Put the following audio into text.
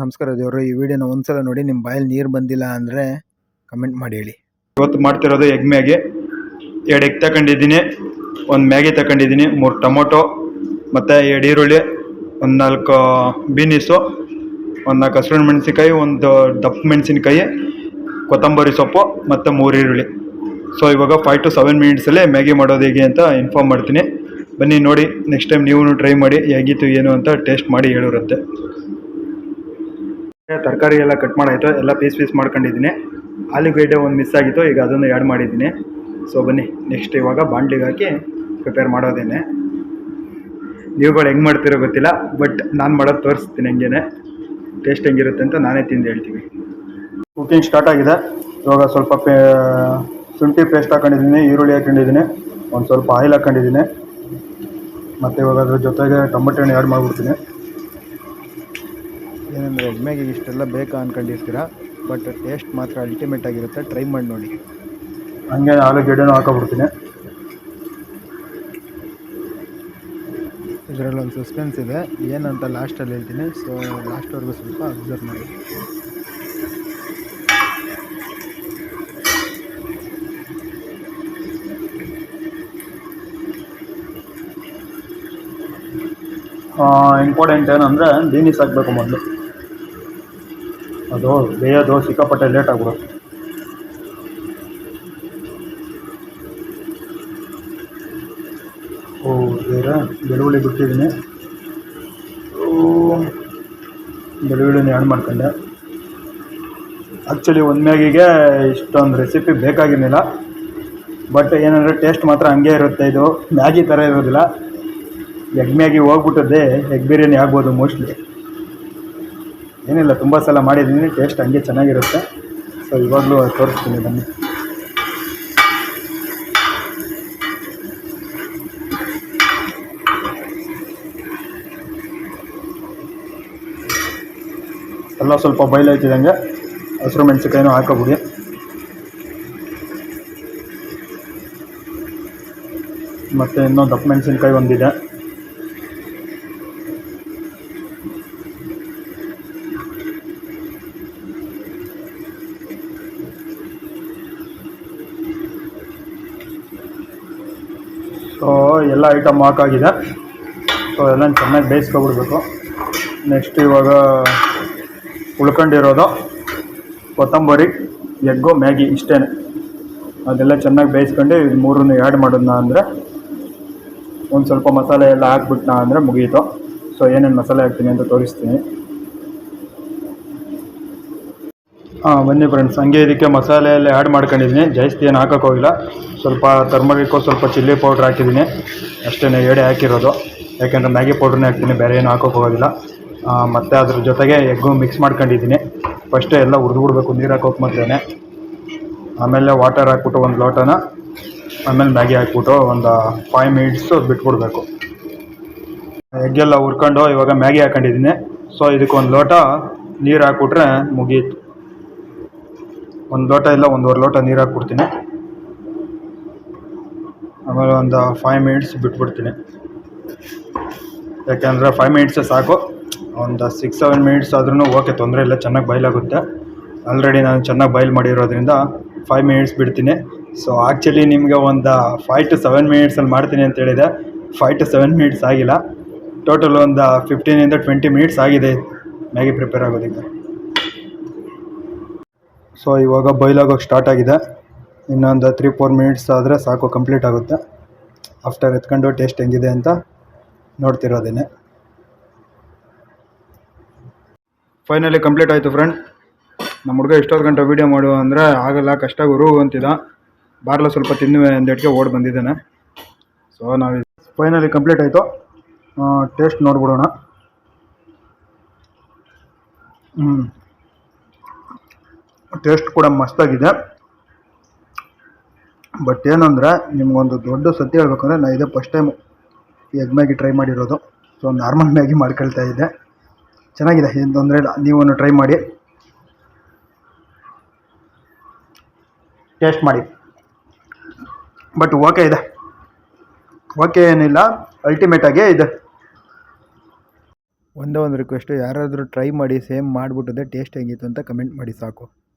ನಮಸ್ಕಾರ ದೇವರು, ಈ ವಿಡಿಯೋನ ಒಂದ್ಸಲ ನೋಡಿ ನಿಮ್ಮ ಬಾಯಲ್ಲಿ ನೀರು ಬಂದಿಲ್ಲ ಅಂದರೆ ಕಮೆಂಟ್ ಮಾಡಿ ಹೇಳಿ. ಇವತ್ತು ಮಾಡ್ತಿರೋದು ಎಗ್ ಮ್ಯಾಗಿ. ಎರಡು ಎಗ್ ತಗೊಂಡಿದ್ದೀನಿ ಒಂದು ಮ್ಯಾಗಿ ತಗೊಂಡಿದ್ದೀನಿ ಮೂರು ಟೊಮೊಟೊ, ಮತ್ತು ಎರಡು ಈರುಳ್ಳಿ, ಒಂದು ನಾಲ್ಕು ಬೀನೀಸು ಒಂದು ನಾಲ್ಕು ಹಸಿರು ಮೆಣಸಿನ್ಕಾಯಿ, ಒಂದು ದಪ್ಪ ಮೆಣಸಿನ್ಕಾಯಿ, ಕೊತ್ತಂಬರಿ ಸೊಪ್ಪು, ಮತ್ತು ಮೂರು ಈರುಳ್ಳಿ. ಸೊ ಇವಾಗ ಫೈವ್ ಟು ಸೆವೆನ್ ಮಿನಿಟ್ಸಲ್ಲೇ ಮ್ಯಾಗಿ ಮಾಡೋದು ಹೇಗೆ ಅಂತ ಇನ್ಫಾರ್ಮ್ ಮಾಡ್ತೀನಿ. ಬನ್ನಿ ನೋಡಿ ನೆಕ್ಸ್ಟ್ ಟೈಮ್ ನೀವು ಟ್ರೈ ಮಾಡಿ, ಹೇಗಿತ್ತು, ಏನು ಅಂತ ಟೇಸ್ಟ್ ಮಾಡಿ ಹೇಳಿರುತ್ತೆ. ತರಕಾರಿ ಎಲ್ಲ ಕಟ್ ಮಾಡಾಯಿತು, ಎಲ್ಲ ಪೀಸ್ ಪೀಸ್ ಮಾಡ್ಕೊಂಡಿದ್ದೀನಿ. ಆಲೂಗಡ್ಡೆ ಒಂದು ಮಿಸ್ ಆಗಿತ್ತು, ಈಗ ಅದನ್ನು ಆ್ಯಡ್ ಮಾಡಿದ್ದೀನಿ. ಸೊ ಬನ್ನಿ ನೆಕ್ಸ್ಟ್ ಇವಾಗ ಬಾಂಡ್ಲಿಗೆ ಹಾಕಿ ಪ್ರಿಪೇರ್ ಮಾಡೋದೇನೆ. ನೀವುಗಳು ಹೆಂಗೆ ಮಾಡ್ತಿರೋ ಗೊತ್ತಿಲ್ಲ ಬಟ್ ನಾನು ಮಾಡೋದು ತೋರಿಸ್ತೀನಿ ಹಂಗೇನೆ. ಟೇಸ್ಟ್ ಹೆಂಗಿರುತ್ತೆ ಅಂತ ನಾನೇ ತಿಂದು ಹೇಳ್ತೀವಿ ಕುಕಿಂಗ್ ಸ್ಟಾರ್ಟ್ ಆಗಿದೆ. ಇವಾಗ ಸ್ವಲ್ಪ ಪೇ, ಶುಂಠಿ ಪೇಸ್ಟ್ ಹಾಕೊಂಡಿದ್ದೀನಿ, ಈರುಳ್ಳಿ ಹಾಕೊಂಡಿದ್ದೀನಿ, ಒಂದು ಸ್ವಲ್ಪ ಆಯಿಲ್ ಹಾಕೊಂಡಿದ್ದೀನಿ. ಮತ್ತು ಇವಾಗ ಅದ್ರ ಜೊತೆಗೆ ಟೊಮೆಟೊ ಹಣ್ಣು ಆ್ಯಡ್ ಮಾಡಿಬಿಡ್ತೀನಿ. ಏನಂದರೆ ಎಗ್ಮ್ಯಾಗೆ ಇಷ್ಟೆಲ್ಲ ಬೇಕಾ ಅಂದ್ಕೊಂಡಿರ್ತೀರಾ ಬಟ್ ಟೇಸ್ಟ್ ಮಾತ್ರ ಅಲ್ಟಿಮೇಟ್ ಆಗಿರುತ್ತೆ. ಟ್ರೈ ಮಾಡಿ ನೋಡಿ. ಹಂಗೆ ಆಲೂಗೆಡ್ಡೆನೂ ಹಾಕೊಬಿಡ್ತೀನಿ. ಇದರಲ್ಲಿ ಒಂದು ಸಸ್ಪೆನ್ಸ್ ಇದೆ. ಏನಂತ ಲಾಸ್ಟಲ್ಲಿ ಹೇಳ್ತೀನಿ. ಸೊ ಲಾಸ್ಟ್ವರೆಗೂ ಸ್ವಲ್ಪ ಅಬ್ಸರ್ವ್ ಮಾಡಿ. ಇಂಪಾರ್ಟೆಂಟ್ ಏನಂದರೆ ಬೀನೀಸ್ ಹಾಕಬೇಕು ಮೊದಲು. ಅದು ಬೇಯೋದು ಸಿಕ್ಕಾಪಟ್ಟೆ ಲೇಟ್ ಆಗ್ಬಿಡುತ್ತೆ ಓ, ಬೇರೆ? ಬೆಳ್ಳುಳ್ಳಿ ಬಿಟ್ಟಿದ್ದೀನಿ. ಬೆಳ್ಳುಳ್ಳಿನ ಆ್ಯಡ್ ಮಾಡ್ಕೊಂಡೆ. ಆ್ಯಕ್ಚುಲಿ ಒಂದು ಮ್ಯಾಗಿಗೆ ಇಷ್ಟೊಂದು ರೆಸಿಪಿ ಬೇಕಾಗಿರಲಿಲ್ಲ. ಬಟ್ ಏನಂದರೆ ಟೇಸ್ಟ್ ಮಾತ್ರ ಹಂಗೆ ಇರುತ್ತೆ ಇದು. ಮ್ಯಾಗಿ ಥರ ಇರೋದಿಲ್ಲ. ಎಗ್ ಮ್ಯಾಗಿ ಹೋಗ್ಬಿಟ್ಟದ್ದೇ ಎಗ್ ಬಿರಿಯಾನಿ ಆಗ್ಬೋದು ಮೋಸ್ಟ್ಲಿ ಏನಿಲ್ಲ, ತುಂಬ ಸಲ ಮಾಡಿದ್ದೀನಿ ಟೇಸ್ಟ್ ಹಂಗೆ ಚೆನ್ನಾಗಿರುತ್ತೆ. ಸೊ ಇವಾಗಲೂ ತೋರಿಸ್ತೀನಿ ಬನ್ನಿ. ಎಲ್ಲ ಸ್ವಲ್ಪ ಬಯಲಾಯ್ತಿದಂಗೆ ಹಸಿರು ಮೆಣಸಿನ್ಕಾಯಿನೂ ಹಾಕೋಬಿಡಿ ಮತ್ತು ಇನ್ನೊಂದು ದಪ್ಪ ಮೆಣಸಿನ್ಕಾಯಿ ಒಂದಿದೆ. ಸೊ ಎಲ್ಲ ಐಟಮ್ ಹಾಕಾಗಿದೆ ಸೊ ಎಲ್ಲ ಚೆನ್ನಾಗಿ ಬೇಯಿಸ್ಕೊಬಿಡ್ಬೇಕು. ನೆಕ್ಸ್ಟ್ ಇವಾಗ ಉಳ್ಕೊಂಡಿರೋದು ಕೊತ್ತಂಬರಿ, ಎಗ್ಗು, ಮ್ಯಾಗಿ ಇಷ್ಟೇ ಅದೆಲ್ಲ ಚೆನ್ನಾಗಿ ಬೇಯಿಸ್ಕೊಂಡು ಇದು ಮೂರನ್ನು ಆ್ಯಡ್ ಮಾಡೋದನ್ನ ಅಂದರೆ ಒಂದು ಸ್ವಲ್ಪ ಮಸಾಲೆ ಎಲ್ಲ ಹಾಕ್ಬಿಟ್ನಾ ಅಂದರೆ ಮುಗೀತು. ಸೊ ಏನೇನು ಮಸಾಲೆ ಹಾಕ್ತೀನಿ ಅಂತ ತೋರಿಸ್ತೀನಿ. ಹಾಂ, ಬನ್ನಿ ಫ್ರೆಂಡ್ಸ್ ಹಂಗೆ ಇದಕ್ಕೆ ಮಸಾಲೆ ಎಲ್ಲ ಆ್ಯಡ್ ಮಾಡ್ಕೊಂಡಿದ್ದೀನಿ. ಜಾಸ್ತಿ ಏನು ಹಾಕೋಕ್ಕೋಗಿಲ್ಲ. ಸ್ವಲ್ಪ ಟರ್ಮರಿಕ್ಕು ಸ್ವಲ್ಪ ಚಿಲ್ಲಿ ಪೌಡ್ರ್ ಹಾಕಿದ್ದೀನಿ. ಅಷ್ಟೇ ಎಡೆ ಹಾಕಿರೋದು. ಯಾಕೆಂದರೆ ಮ್ಯಾಗಿ ಪೌಡ್ರನ್ನೇ ಹಾಕ್ತೀನಿ, ಬೇರೆ ಏನು ಹಾಕೋಕ್ಕೋಗೋದಿಲ್ಲ ಮತ್ತು ಅದ್ರ ಜೊತೆಗೆ ಎಗ್ಗು ಮಿಕ್ಸ್ ಮಾಡ್ಕೊಂಡಿದ್ದೀನಿ. ಫಸ್ಟೇ ಎಲ್ಲ ಹುರಿದ್ಬಿಡ್ಬೇಕು ನೀರು ಹಾಕೋಕೆ ಮೊದಲೇ ಆಮೇಲೆ ವಾಟರ್ ಹಾಕ್ಬಿಟ್ಟು ಒಂದು ಲೋಟನ, ಆಮೇಲೆ ಮ್ಯಾಗಿ ಹಾಕ್ಬಿಟ್ಟು ಒಂದು ಫೈವ್ ಮಿನಿಟ್ಸು ಬಿಟ್ಬಿಡ್ಬೇಕು. ಎಗ್ಗೆಲ್ಲ ಹುರ್ಕೊಂಡು ಇವಾಗ ಮ್ಯಾಗಿ ಹಾಕೊಂಡಿದ್ದೀನಿ. ಸೊ ಇದಕ್ಕೊಂದು ಲೋಟ ನೀರು ಹಾಕ್ಬಿಟ್ರೆ ಮುಗೀತು. ಒಂದು ಲೋಟ ಇಲ್ಲ, ಒಂದೂವರೆ ಲೋಟ ನೀರು ಹಾಕ್ಬಿಡ್ತೀನಿ. ಆಮೇಲೆ ಒಂದು ಫೈವ್ ಮಿನಿಟ್ಸ್ ಬಿಟ್ಬಿಡ್ತೀನಿ. ಯಾಕೆಂದರೆ ಫೈವ್ ಮಿನಿಟ್ಸೇ ಸಾಕು. ಒಂದು ಸಿಕ್ಸ್ ಸೆವೆನ್ ಮಿನಿಟ್ಸ್ ಆದ್ರೂ ಓಕೆ ತೊಂದರೆ ಇಲ್ಲ, ಚೆನ್ನಾಗಿ ಬಯಲಾಗುತ್ತೆ ಆಲ್ರೆಡಿ ನಾನು ಚೆನ್ನಾಗಿ ಬಾಯ್ಲ್ ಮಾಡಿರೋದ್ರಿಂದ ಫೈವ್ ಮಿನಿಟ್ಸ್ ಬಿಡ್ತೀನಿ. ಸೊ ಆ್ಯಕ್ಚುಲಿ ನಿಮಗೆ ಒಂದು ಫೈವ್ ಟು ಸೆವೆನ್ ಮಿನಿಟ್ಸಲ್ಲಿ ಮಾಡ್ತೀನಿ ಅಂತ ಹೇಳಿದೆ. ಫೈವ್ ಟು ಸೆವೆನ್ ಮಿನಿಟ್ಸ್ ಆಗಿಲ್ಲ. ಟೋಟಲ್ ಒಂದು ಫಿಫ್ಟೀನಿಂದ ಟ್ವೆಂಟಿ ಮಿನಿಟ್ಸ್ ಆಗಿದೆ. ಮ್ಯಾಗಿ ಪ್ರಿಪೇರ್ ಆಗೋದಕ್ಕೆ. ಸೊ ಇವಾಗ ಬಾಯ್ಲ್ ಆಗೋಕ್ಕೆ ಸ್ಟಾರ್ಟ್ ಆಗಿದೆ. ಇನ್ನೊಂದು ತ್ರೀ ಫೋರ್ ಮಿನಿಟ್ಸ್ ಆದರೆ ಸಾಕು ಕಂಪ್ಲೀಟ್ ಆಗುತ್ತೆ. ಆಫ್ಟರ್ ಎತ್ಕೊಂಡು ಟೇಸ್ಟ್ ಹೆಂಗಿದೆ ಅಂತ ನೋಡ್ತಿರೋದೇನೆ. ಫೈನಲಿ ಕಂಪ್ಲೀಟ್ ಆಯಿತು ಫ್ರೆಂಡ್ ನಮ್ಮ ಹುಡುಗ ಎಷ್ಟೊತ್ತು ಗಂಟೆ ವೀಡಿಯೋ ಮಾಡು ಅಂದರೆ ಆಗಲ್ಲ, ಕಷ್ಟ ಗುರು ಅಂತಿದ್ದ ಬಾರ್ಲ ಸ್ವಲ್ಪ ತಿನ್ನುವೆ ಅಂದೇಟ್ಗೆ ಓಡಿ ಬಂದಿದ್ದೇನೆ. ಸೊ ನಾವು ಫೈನಲಿ ಕಂಪ್ಲೀಟ್ ಆಯಿತು. ಟೇಸ್ಟ್ ನೋಡ್ಬಿಡೋಣ. ಹ್ಞೂ ಟೇಸ್ಟ್ ಕೂಡ ಮಸ್ತಾಗಿದೆ. ಬಟ್ ಏನಂದರೆ, ನಿಮಗೊಂದು ದೊಡ್ಡ ಸತ್ಯ ಹೇಳ್ಬೇಕಂದ್ರೆ ನಾನು ಇದೇ first time egg Maggi try ಮಾಡಿರೋದು. ಸೊ ನಾರ್ಮಲ್ ಮ್ಯಾಗಿ ಮಾಡ್ಕೊಳ್ತಾ ಇದ್ದೆ. ಚೆನ್ನಾಗಿದೆ, ಏನು ತೊಂದರೆ ಇಲ್ಲ. ನೀವನ್ನು ಟ್ರೈ ಮಾಡಿ. ಟೇಸ್ಟ್ ಮಾಡಿ. ಬಟ್ ಓಕೆ ಇದೆ. ಓಕೆ ಏನಿಲ್ಲ. ಅಲ್ಟಿಮೇಟಾಗೇ ಇದೆ. ಒಂದೇ ಒಂದು ರಿಕ್ವೆಸ್ಟು ಯಾರಾದರೂ ಟ್ರೈ ಮಾಡಿ ಸೇಮ್ ಮಾಡಿಬಿಟ್ಟಿದೆ ಟೇಸ್ಟ್ ಹೆಂಗಿತ್ತು ಅಂತ ಕಮೆಂಟ್ ಮಾಡಿ ಸಾಕು.